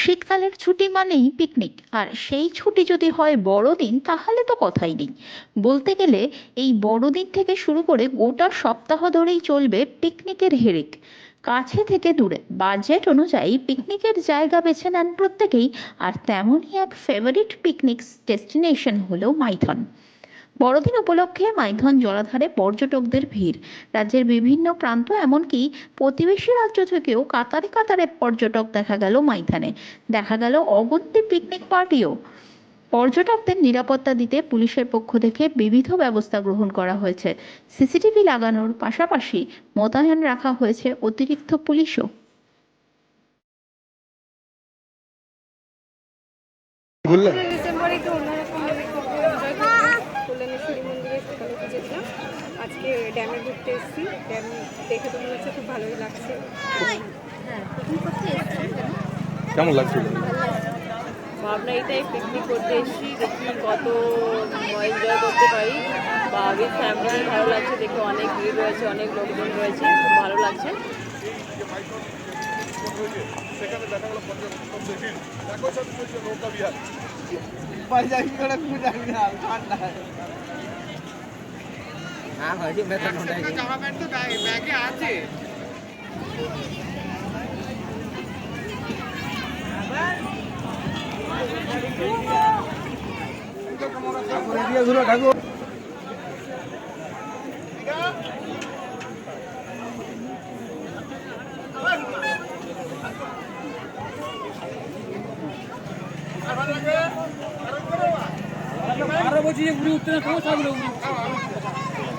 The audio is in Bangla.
শীতকালের ছুটি মানেই পিকনিক আর সেই ছুটি যদি হয় বড়দিন, তাহলে তো কথাই নেই। বলতে গেলে এই বড়দিন থেকে শুরু করে গোটা সপ্তাহ ধরেই চলবে পিকনিকের হিড়িক কাছে থেকে দূরে বাজেট অনুযায়ী পিকনিকের জায়গা বেছে নেন প্রত্যেকেই, আর তেমনই এক ফেভারিট পিকনিক ডেস্টিনেশন হলো মাইথন। বড়দিন উপলক্ষে মাইথন জলাধারে পর্যটকদের ভিড়। রাজ্যের বিভিন্ন প্রান্ত, এমনকি প্রতিবেশী রাজ্য থেকেও কাতারে কাতারে পর্যটক দেখা গেল মাইথানে। দেখা গেল অগন্তি পিকনিক পার্টিও পর্যটকদের নিরাপত্তা দিতে পুলিশের পক্ষ থেকে বিবিধ ব্যবস্থা গ্রহণ করা হয়েছে। সিসিটিভি লাগানোর পাশাপাশি মোতায়েন রাখা হয়েছে অতিরিক্ত পুলিশও। ডিসেম্বরে ড্যামে ঘুরতে এসেছি। ড্যাম দেখে তো মনে হচ্ছে খুব ভালোই লাগছে। কেমন লাগছিল? ভাবনা এটাই পিকনিক করতে এসেছি দেখি কত এনজয় করতে পারি। বা উইথ ফ্যামিলি ভালো লাগছে দেখে অনেক ভিড় রয়েছে অনেক লোকজন রয়েছে খুব ভালো লাগছে। জামা প্যান্ট তো ব্যাগে আছে। ঠাকুর আরও বলছি যে উঠতে না কোনো চাপ উড়ে